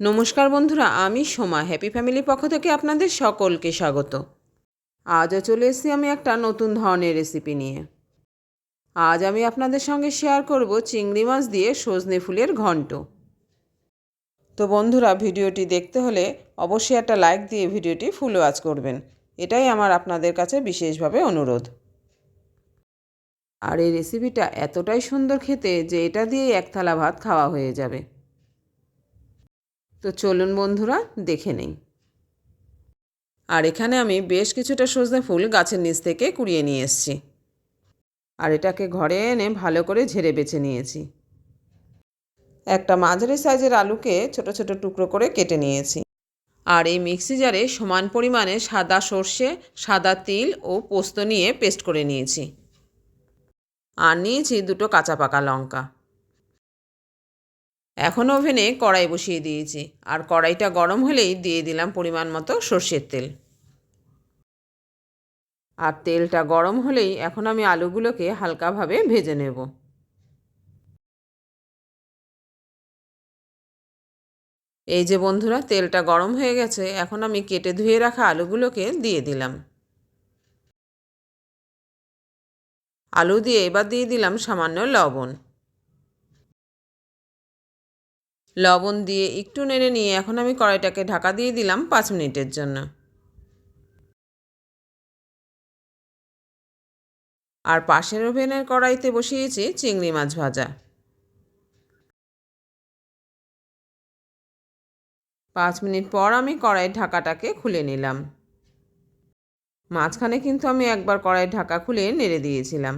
নমস্কার বন্ধুরা, আমি সোমা। হ্যাপি ফ্যামিলির পক্ষ থেকে আপনাদের সকলকে স্বাগত। আজও চলে এসেছি আমি একটা নতুন ধরনের রেসিপি নিয়ে। আজ আমি আপনাদের সঙ্গে শেয়ার করব চিংড়ি মাছ দিয়ে সজনে ফুলের ঘন্ট। তো বন্ধুরা, ভিডিওটি দেখতে হলে অবশ্যই একটা লাইক দিয়ে ভিডিওটি ফুল ওয়াচ করবেন। এটাই আমার আপনাদের কাছে বিশেষভাবে অনুরোধ। আর এই রেসিপিটা এতটাই সুন্দর খেতে যে এটা দিয়েই এক থালা ভাত খাওয়া হয়ে যাবে। তো চলুন বন্ধুরা, দেখে নেই। আর এখানে আমি বেশ কিছুটা সজনে ফুল গাছের নিচ থেকে কুড়িয়ে নিয়ে এসেছি। আর এটাকে ঘরে এনে ভালো করে ঝেড়ে বেছে নিয়েছি। একটা মাঝারি সাইজের আলুকে ছোট ছোট টুকরো করে কেটে নিয়েছি। আর এই মিক্সি জারে সমান পরিমাণে সাদা সর্ষে, সাদা তিল ও পোস্ত নিয়ে পেস্ট করে নিয়েছি। আর নিয়েছি দুটো কাঁচা পাকা লঙ্কা। এখন ওভেনে কড়াই বসিয়ে দিয়েছি। আর কড়াইটা গরম হলেই দিয়ে দিলাম পরিমাণ মতো সর্ষের তেল। আর তেলটা গরম হলেই এখন আমি আলুগুলোকে হালকাভাবে ভেজে নেব। এই যে বন্ধুরা, তেলটা গরম হয়ে গেছে, এখন আমি কেটে ধুয়ে রাখা আলুগুলোকে দিয়ে দিলাম। আলু দিয়ে এবার দিয়ে দিলাম সামান্য লবণ। লবণ দিয়ে একটু নেড়ে নিয়ে এখন আমি কড়াইটাকে ঢাকা দিয়ে দিলাম পাঁচ মিনিটের জন্য। আর পাশের ওভেনের কড়াইতে বসিয়েছি চিংড়ি মাছ ভাজা। পাঁচ মিনিট পর আমি কড়াইয়ের ঢাকাটাকে খুলে নিলাম। মাঝখানে কিন্তু আমি একবার কড়াইয়ের ঢাকা খুলে নেড়ে দিয়েছিলাম।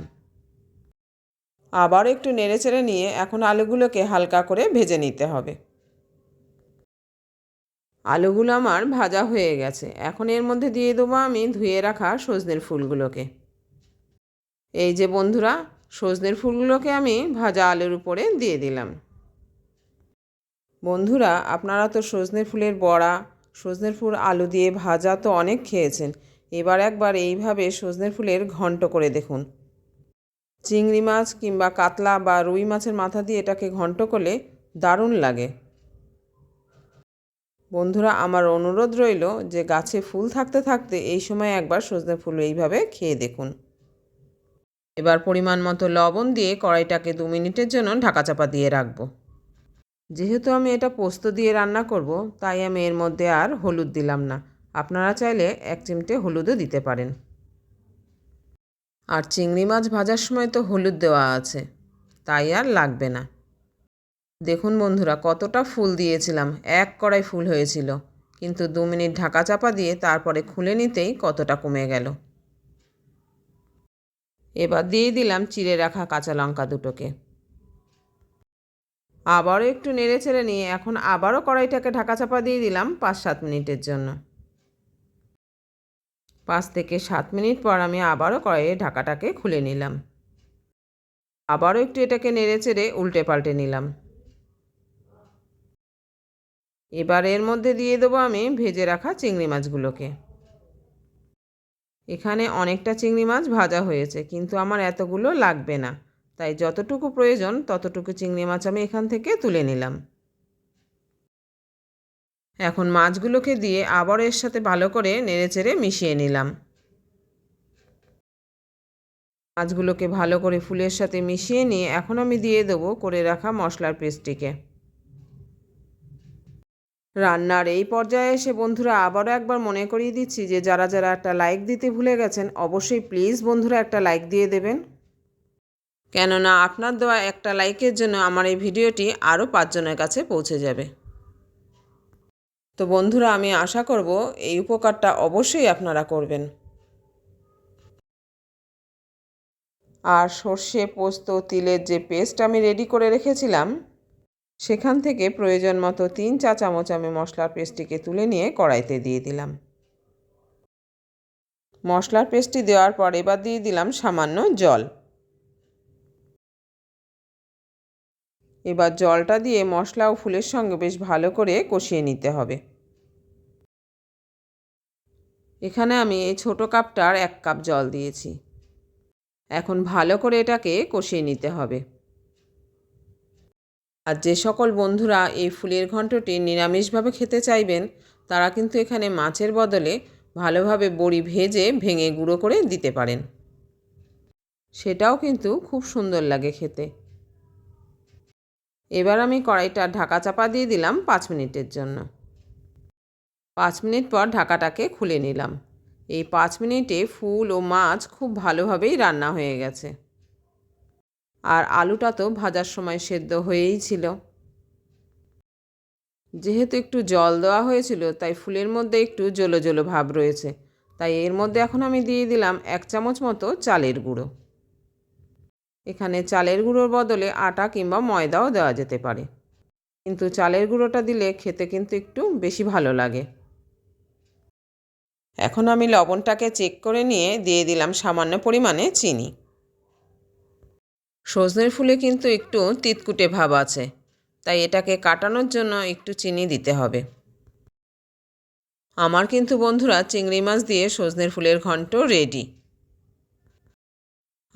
আবার একটু নেড়ে চেড়ে নিয়ে এখন আলুগুলোকে হালকা করে ভেজে নিতে হবে। আলুগুলো আমার ভাজা হয়ে গেছে। এখন এর মধ্যে দিয়ে দেবো আমি ধুয়ে রাখা সজনের ফুলগুলোকে। এই যে বন্ধুরা, সজনের ফুলগুলোকে আমি ভাজা আলুর উপরে দিয়ে দিলাম। বন্ধুরা, আপনারা তো সজনের ফুলের বড়া, সজনের ফুল আলু দিয়ে ভাজা তো অনেক খেয়েছেন। এবার একবার এইভাবে সজনের ফুলের ঘন্ট করে দেখুন। চিংড়ি মাছ কিংবা কাতলা বা রুই মাছের মাথা দিয়ে এটাকে ঘন্ট করলে দারুণ লাগে। বন্ধুরা, আমার অনুরোধ রইল যে গাছে ফুল থাকতে থাকতে এই সময় একবার সজনে ফুল এইভাবে খেয়ে দেখুন। এবার পরিমাণ মতো লবণ দিয়ে কড়াইটাকে দু মিনিটের জন্য ঢাকা চাপা দিয়ে রাখব। যেহেতু আমি এটা পোস্ত দিয়ে রান্না করব, তাই আমি এর মধ্যে আর হলুদ দিলাম না। আপনারা চাইলে এক চিমটে হলুদও দিতে পারেন। আর চিংড়ি মাছ ভাজার সময় তো হলুদ দেওয়া আছে। তাই আর লাগবে না। দেখুন বন্ধুরা, কতটা ফুল দিয়েছিলাম। এক কড়াই ফুল হয়েছিল। কিন্তু দু মিনিট ঢাকা চাপা দিয়ে তারপরে খুলে নিতেই কতটা কমে গেল। এবার দিয়ে দিলাম চিড়ে রাখা কাঁচা লঙ্কা দুটোকে। আবারও একটু নেড়ে ছেড়ে নিয়ে এখন আবারও কড়াইটাকে ঢাকা চাপা দিয়ে দিলাম পাঁচ সাত মিনিটের জন্য। পাঁচ থেকে সাত মিনিট পর আমি আবারও কড়াইয়ে ঢাকাটাকে খুলে নিলাম। আবারও একটু এটাকে নেড়ে চেড়ে উল্টে পাল্টে নিলাম। এবার এর মধ্যে দিয়ে দেবো আমি ভেজে রাখা চিংড়ি মাছগুলোকে। এখানে অনেকটা চিংড়ি মাছ ভাজা হয়েছে, কিন্তু আমার এতগুলো লাগবে না। তাই যতটুকু প্রয়োজন ততটুকু চিংড়ি মাছ আমি এখান থেকে তুলে নিলাম। এখন মাছগুলোকে দিয়ে আবার এর সাথে ভালো করে নেড়েচেড়ে মিশিয়ে নিলাম। মাছগুলোকে ভালো করে ফুলের সাথে মিশিয়ে নিয়ে এখন আমি দিয়ে দেবো করে রাখা মশলার পেস্টটিকে। রান্নার এই পর্যায়ে এসে বন্ধুরা আবারও একবার মনে করিয়ে দিচ্ছি যে যারা যারা একটা লাইক দিতে ভুলে গেছেন, অবশ্যই প্লিজ বন্ধুরা একটা লাইক দিয়ে দেবেন। কেননা আপনার দেওয়া একটা লাইকের জন্য আমার এই ভিডিওটি আরও পাঁচজনের কাছে পৌঁছে যাবে। তো বন্ধুরা, আমি আশা করব এই উপকারটা অবশ্যই আপনারা করবেন। আর সর্ষে, পোস্ত, তিলের যে পেস্ট আমি রেডি করে রেখেছিলাম, সেখান থেকে প্রয়োজন মতো তিন চা চামচ আমি মশলার পেস্টটিকে তুলে নিয়ে কড়াইতে দিয়ে দিলাম। মশলার পেস্টটি দেওয়ার পর এবার দিয়ে দিলাম সামান্য জল। এবার জলটা দিয়ে মশলা ও ফুলের সঙ্গে বেশ ভালো করে কষিয়ে নিতে হবে। এখানে আমি এই ছোটো কাপটার এক কাপ জল দিয়েছি। এখন ভালো করে এটাকে কষিয়ে নিতে হবে। আর যে সকল বন্ধুরা এই ফুলের ঘণ্টটি নিরামিষভাবে খেতে চাইবেন, তারা কিন্তু এখানে মাছের বদলে ভালোভাবে বড়ি ভেজে ভেঙে গুঁড়ো করে দিতে পারেন। সেটাও কিন্তু খুব সুন্দর লাগে খেতে। এবার আমি কড়াইটা ঢাকা চাপা দিয়ে দিলাম পাঁচ মিনিটের জন্য। পাঁচ মিনিট পর ঢাকাটাকে খুলে নিলাম। এই পাঁচ মিনিটে ফুল ও মাছ খুব ভালোভাবেই রান্না হয়ে গেছে। আর আলুটা তো ভাজার সময় সেদ্ধ হয়েই ছিল। যেহেতু একটু জল দেওয়া হয়েছিল, তাই ফুলের মধ্যে একটু জলো জলো ভাব রয়েছে। তাই এর মধ্যে এখন আমি দিয়ে দিলাম এক চামচ মতো চালের গুঁড়ো। এখানে চালের গুঁড়োর বদলে আটা কিংবা ময়দাও দেওয়া যেতে পারে। কিন্তু চালের গুঁড়োটা দিলে খেতে কিন্তু একটু বেশি ভালো লাগে। এখন আমি লবণটাকে চেক করে নিয়ে দিয়ে দিলাম সামান্য পরিমাণে চিনি। সজনের ফুলে কিন্তু একটু তিতকুটে ভাব আছে, তাই এটাকে কাটানোর জন্য একটু চিনি দিতে হবে। আমার কিন্তু বন্ধুরা চিংড়ি মাছ দিয়ে সজনের ফুলের ঘন্ট রেডি।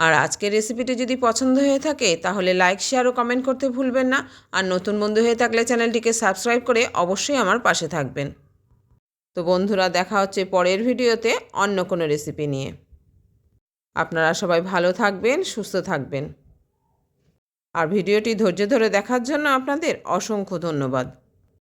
আর আজকের রেসিপিটি যদি পছন্দ হয়ে থাকে, তাহলে লাইক শেয়ার ও কমেন্ট করতে ভুলবেন না। আর নতুন বন্ধু হয়ে থাকলে চ্যানেলটিকে সাবস্ক্রাইব করে অবশ্যই আমার পাশে থাকবেন। তো বন্ধুরা, দেখা হচ্ছে পরের ভিডিওতে অন্য কোনো রেসিপি নিয়ে। আপনারা সবাই ভালো থাকবেন, সুস্থ থাকবেন। আর ভিডিওটি ধৈর্য ধরে দেখার জন্য আপনাদের অসংখ্য ধন্যবাদ।